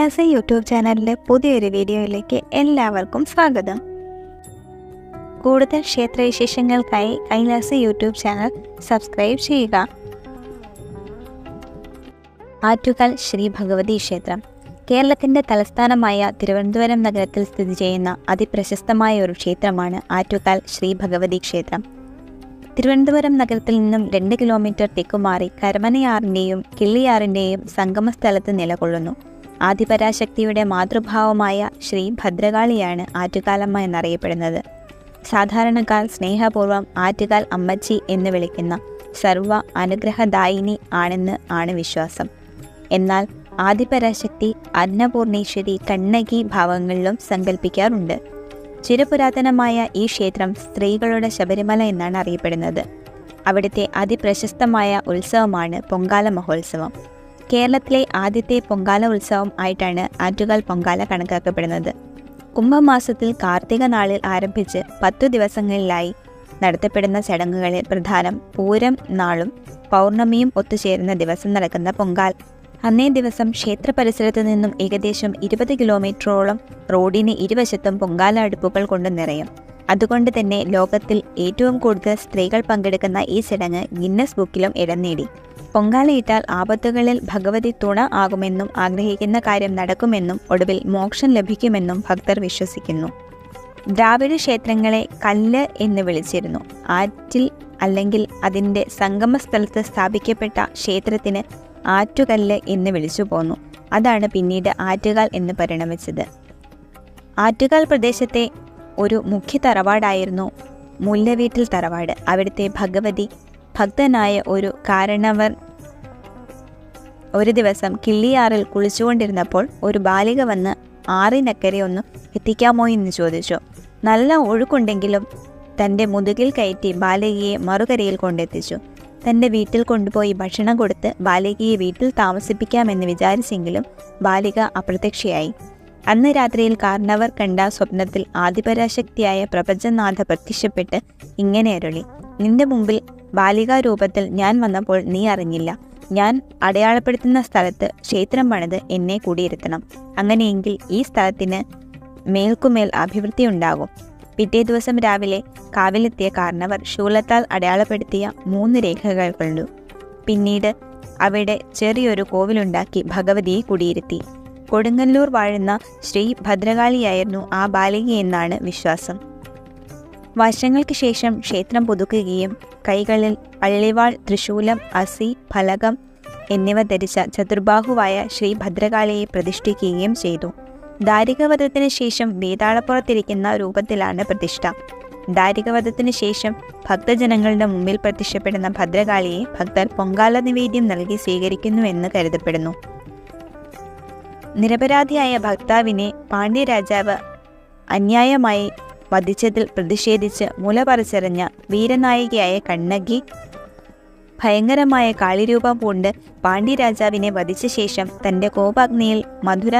Kailasa YouTube ചാനലിലെ പുതിയൊരു വീഡിയോയിലേക്ക് എല്ലാവർക്കും സ്വാഗതം. കൂടുതൽ ക്ഷേത്രവിശേഷങ്ങൾക്കായി കൈലാസ യൂട്യൂബ് ചാനൽ സബ്സ്ക്രൈബ് ചെയ്യുക. ആറ്റുകാൽ ശ്രീ ഭഗവതി ക്ഷേത്രം കേരളത്തിന്റെ തലസ്ഥാനമായ തിരുവനന്തപുരം നഗരത്തിൽ സ്ഥിതി ചെയ്യുന്ന അതിപ്രശസ്തമായ ഒരു ക്ഷേത്രമാണ് ആറ്റുകാൽ ശ്രീ ഭഗവതി ക്ഷേത്രം. തിരുവനന്തപുരം നഗരത്തിൽ നിന്നും രണ്ട് കിലോമീറ്റർ തെക്കുമാറി കരമനയാറിന്റെയും കിള്ളിയാറിന്റെയും സംഗമസ്ഥലത്ത് നിലകൊള്ളുന്നു. ആദിപരാശക്തിയുടെ മാതൃഭാവമായ ശ്രീ ഭദ്രകാളിയാണ് ആറ്റുകാലമ്മ എന്നറിയപ്പെടുന്നത്. സാധാരണക്കാർ സ്നേഹപൂർവം ആറ്റുകാൽ അമ്മച്ചി എന്ന് വിളിക്കുന്ന സർവ അനുഗ്രഹദായിനി ആണെന്ന് ആണ് വിശ്വാസം. എന്നാൽ ആദിപരാശക്തി അന്നപൂർണേശ്വരി കണ്ണകി ഭാവങ്ങളിലും സങ്കല്പിക്കാറുണ്ട് ചിരപുരാതനമായ ഈ ക്ഷേത്രം സ്ത്രീകളുടെ ശബരിമല എന്നാണ് അറിയപ്പെടുന്നത്. അവിടുത്തെ അതിപ്രശസ്തമായ ഉത്സവമാണ് പൊങ്കാല മഹോത്സവം. കേരളത്തിലെ ആദ്യത്തെ പൊങ്കാല ഉത്സവം ആയിട്ടാണ് ആറ്റുകാൽ പൊങ്കാല കണക്കാക്കപ്പെടുന്നത്. കുംഭമാസത്തിൽ കാർത്തിക നാളിൽ ആരംഭിച്ച് പത്തു ദിവസങ്ങളിലായി നടത്തപ്പെടുന്ന ചടങ്ങുകളിൽ പ്രധാനം പൂരം നാളും പൗർണമിയും ഒത്തുചേരുന്ന ദിവസം നടക്കുന്ന പൊങ്കാൽ. അന്നേ ദിവസം ക്ഷേത്ര പരിസരത്തു നിന്നും ഏകദേശം ഇരുപത് കിലോമീറ്ററോളം റോഡിന് ഇരുവശത്തും പൊങ്കാല അടുപ്പുകൾ കൊണ്ട് നിറയും. അതുകൊണ്ട് തന്നെ ലോകത്തിൽ ഏറ്റവും കൂടുതൽ സ്ത്രീകൾ പങ്കെടുക്കുന്ന ഈ ചടങ്ങ് ഗിന്നസ് ബുക്കിലും ഇടം നേടി. പൊങ്കാലയിട്ടാൽ ആപത്തുകളിൽ ഭഗവതി തുണ ആകുമെന്നും ആഗ്രഹിക്കുന്ന കാര്യം നടക്കുമെന്നും ഒടുവിൽ മോക്ഷം ലഭിക്കുമെന്നും ഭക്തർ വിശ്വസിക്കുന്നു. ദ്രാവിഡ ക്ഷേത്രങ്ങളെ കല്ല് എന്ന് വിളിച്ചിരുന്നു. ആറ്റിൽ അല്ലെങ്കിൽ അതിന്റെ സംഗമസ്ഥലത്ത് സ്ഥാപിക്കപ്പെട്ട ക്ഷേത്രത്തിന് ആറ്റുകല്ല് എന്ന് വിളിച്ചു പോന്നു. അതാണ് പിന്നീട് ആറ്റുകാൽ എന്ന് പരിണമിച്ചത്. ആറ്റുകാൽ പ്രദേശത്തെ ഒരു മുഖ്യ തറവാടായിരുന്നു മുല്ലവീട്ടിൽ തറവാട്. അവിടുത്തെ ഭഗവതി ഭക്തനായ ഒരു കാരണവർ ഒരു ദിവസം കിള്ളിയാറിൽ കുളിച്ചുകൊണ്ടിരുന്നപ്പോൾ ഒരു ബാലിക വന്ന് ആറിനക്കരെ ഒന്ന് എത്തിക്കാമോ എന്ന് ചോദിച്ചു. നല്ല ഒഴുക്കുണ്ടെങ്കിലും തന്റെ മുതുകിൽ കയറ്റി ബാലികയെ മറുകരയിൽ കൊണ്ടെത്തിച്ചു. തന്റെ വീട്ടിൽ കൊണ്ടുപോയി ഭക്ഷണം കൊടുത്ത് ബാലികയെ വീട്ടിൽ താമസിപ്പിക്കാമെന്ന് വിചാരിച്ചെങ്കിലും ബാലിക അപ്രത്യക്ഷയായി. അന്ന് രാത്രിയിൽ കാരണവർ കണ്ട സ്വപ്നത്തിൽ ആദിപരാശക്തിയായ പ്രപഞ്ചനാഥ പ്രത്യക്ഷപ്പെട്ട് ഇങ്ങനെ അരുളി. നിന്റെ മുമ്പിൽ ബാലികാരൂപത്തിൽ ഞാൻ വന്നപ്പോൾ നീ അറിഞ്ഞില്ല. ഞാൻ അടയാളപ്പെടുത്തുന്ന സ്ഥലത്ത് ക്ഷേത്രം പണിത് എന്നെ കൂടിയിരുത്തണം. അങ്ങനെയെങ്കിൽ ഈ സ്ഥലത്തിന് മേൽക്കുമേൽ അഭിവൃദ്ധി ഉണ്ടാകും. പിറ്റേ ദിവസം രാവിലെ കാവിലെത്തിയ കാരണവർ ശൂലത്താൽ അടയാളപ്പെടുത്തിയ മൂന്ന് രേഖകൾ കണ്ടു. പിന്നീട് അവിടെ ചെറിയൊരു കോവിലുണ്ടാക്കി ഭഗവതിയെ കുടിയിരുത്തി. കൊടുങ്ങല്ലൂർ വാഴുന്ന ശ്രീ ഭദ്രകാളിയായിരുന്നു ആ ബാലികയെന്നാണ് വിശ്വാസം. വർഷങ്ങൾക്ക് ശേഷം ക്ഷേത്രം പുതുക്കുകയും കൈകളിൽ പള്ളിവാൾ തൃശൂലം അസി ഫലകം എന്നിവ ധരിച്ച ചതുർബാഹുവായ ശ്രീ ഭദ്രകാളിയെ പ്രതിഷ്ഠിക്കുകയും ചെയ്തു. ദാരികവധത്തിന് ശേഷം വേതാളപ്പുറത്തിരിക്കുന്ന രൂപത്തിലാണ് പ്രതിഷ്ഠ. ദാരികവധത്തിന് ശേഷം ഭക്തജനങ്ങളുടെ മുമ്പിൽ പ്രത്യക്ഷപ്പെടുന്ന ഭദ്രകാളിയെ ഭക്തർ പൊങ്കാല നിവേദ്യം നൽകി സ്വീകരിക്കുന്നുവെന്ന് കരുതപ്പെടുന്നു. നിരപരാധിയായ ഭക്താവിനെ പാണ്ഡ്യരാജാവ് അന്യായമായി വധിച്ചതിൽ പ്രതിഷേധിച്ച് മുല പറിച്ചെറിഞ്ഞ വീരനായികയായ കണ്ണകി ഭയങ്കരമായ കാളിരൂപം പൂണ്ട് പാണ്ഡ്യരാജാവിനെ വധിച്ച ശേഷം തന്റെ കോപാഗ്നിയിൽ മധുര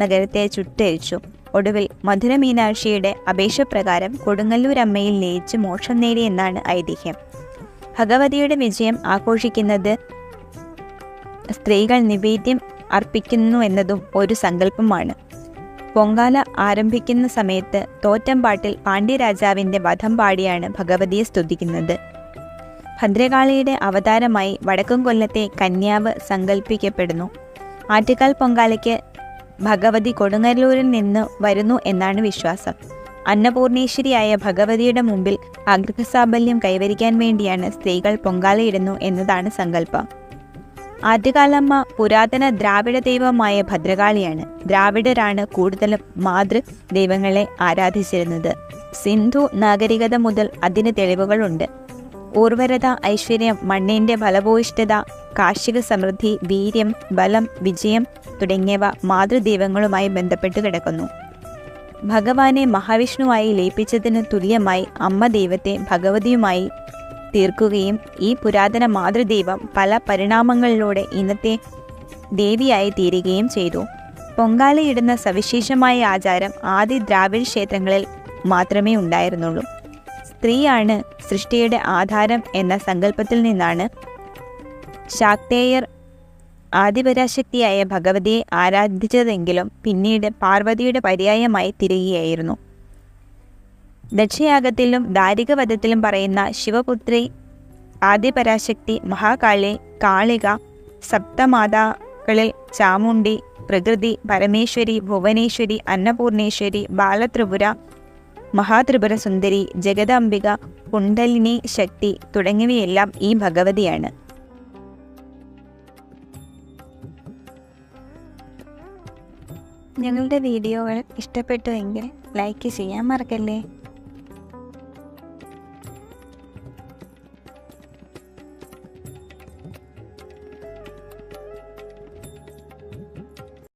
നഗരത്തെ ചുട്ടരിച്ചു ഒടുവിൽ മധുര മീനാക്ഷിയുടെ അപേക്ഷപ്രകാരം കൊടുങ്ങല്ലൂർ അമ്മയിൽ ലയിച്ച് മോക്ഷം നേടി എന്നാണ് ഐതിഹ്യം. ഭഗവതിയുടെ വിജയം ആഘോഷിക്കുന്നത് സ്ത്രീകൾ നിവേദ്യം അർപ്പിക്കുന്നു എന്നതും ഒരു സങ്കല്പമാണ്. പൊങ്കാല ആരംഭിക്കുന്ന സമയത്ത് തോറ്റമ്പാട്ടിൽ പാണ്ഡ്യരാജാവിന്റെ വധം പാടിയാണ് ഭഗവതിയെ സ്തുതിക്കുന്നത്. ഭദ്രകാളിയുടെ അവതാരമായി വടക്കും കൊല്ലത്തെ കന്യാവ് സങ്കല്പിക്കപ്പെടുന്നു ആറ്റുകാൽ പൊങ്കാലയ്ക്ക് ഭഗവതി കൊടുങ്ങല്ലൂരിൽ നിന്ന് വരുന്നു എന്നാണ് വിശ്വാസം. അന്നപൂർണേശ്വരിയായ ഭഗവതിയുടെ മുമ്പിൽ ആഗ്രഹസാബല്യം കൈവരിക്കാൻ വേണ്ടിയാണ് സ്ത്രീകൾ പൊങ്കാലയിടുന്നു എന്നതാണ് സങ്കല്പം. ആദ്യകാലമ്മ പുരാതന ദ്രാവിഡ ദൈവമായ ഭദ്രകാളിയാണ്. ദ്രാവിഡരാണ് കൂടുതലും മാതൃ ദൈവങ്ങളെ ആരാധിച്ചിരുന്നത്. സിന്ധു നാഗരികത മുതൽ അതിന് തെളിവുകളുണ്ട്. ഊർവരത ഐശ്വര്യം മണ്ണിന്റെ ഫലഭൂയിഷ്ഠത കാർഷിക സമൃദ്ധി വീര്യം ബലം വിജയം തുടങ്ങിയവ മാതൃദൈവങ്ങളുമായി ബന്ധപ്പെട്ട് കിടക്കുന്നു. ഭഗവാനെ മഹാവിഷ്ണുവായി ലയിപ്പിച്ചതിന് തുല്യമായി അമ്മ ദൈവത്തെ ഭഗവതിയുമായി തീർക്കുകയും ഈ പുരാതന മാതൃദൈവം പല പരിണാമങ്ങളിലൂടെ ഇന്നത്തെ ദേവിയായി തീരുകയും ചെയ്തു. പൊങ്കാലയിടുന്ന സവിശേഷമായ ആചാരം ആദ്യ ദ്രാവിഡ ക്ഷേത്രങ്ങളിൽ മാത്രമേ ഉണ്ടായിരുന്നുള്ളൂ. സ്ത്രീയാണ് സൃഷ്ടിയുടെ ആധാരം എന്ന സങ്കല്പത്തിൽ നിന്നാണ് ശാക്തേയർ ആദിപരാശക്തിയായ ഭഗവതിയെ ആരാധിച്ചതെങ്കിലും പിന്നീട് പാർവതിയുടെ പര്യായമായി തിരികെയായിരുന്നു ദക്ഷയാഗത്തിലും ദാരികവധത്തിലും പറയുന്ന ശിവപുത്രി ആദിപരാശക്തി മഹാകാളി കാളിക സപ്തമാതാക്കളിൽ ചാമുണ്ടി പ്രകൃതി പരമേശ്വരി ഭുവനേശ്വരി അന്നപൂർണേശ്വരി ബാലത്രിപുര മഹാത്രിപുര സുന്ദരി ജഗദാംബിക കുണ്ടലിനി ശക്തി തുടങ്ങിയവയെല്ലാം ഈ ഭഗവതിയാണ്. ഞങ്ങളുടെ വീഡിയോകൾ ഇഷ്ടപ്പെട്ടുവെങ്കിൽ ലൈക്ക് ചെയ്യാൻ മറക്കല്ലേ?